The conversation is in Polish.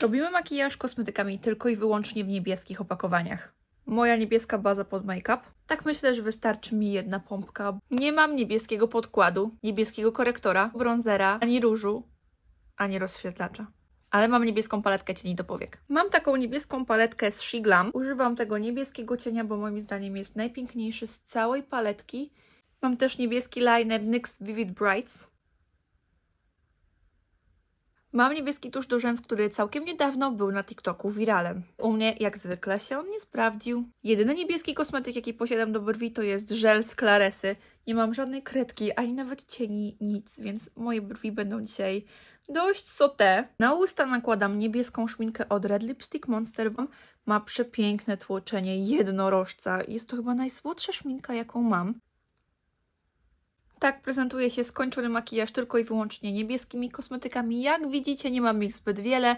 Robimy makijaż kosmetykami tylko i wyłącznie w niebieskich opakowaniach. Moja niebieska baza pod make-up. Tak myślę, że wystarczy mi jedna pompka. Nie mam niebieskiego podkładu, niebieskiego korektora, bronzera, ani różu, ani rozświetlacza. Ale mam niebieską paletkę cieni do powiek. Mam taką niebieską paletkę z She Glam. Używam tego niebieskiego cienia, bo moim zdaniem jest najpiękniejszy z całej paletki. Mam też niebieski liner NYX Vivid Brights. Mam niebieski tusz do rzęs, który całkiem niedawno był na TikToku wiralem. U mnie, jak zwykle, się on nie sprawdził. Jedyny niebieski kosmetyk, jaki posiadam do brwi, to jest żel z Claresy. Nie mam żadnej kredki, ani nawet cieni, nic, więc moje brwi będą dzisiaj dość sote. Na usta nakładam niebieską szminkę od Red Lipstick Monster. Ma przepiękne tłoczenie jednorożca. Jest to chyba najsłodsza szminka, jaką mam. Tak prezentuje się skończony makijaż tylko i wyłącznie niebieskimi kosmetykami. Jak widzicie, nie mam ich zbyt wiele.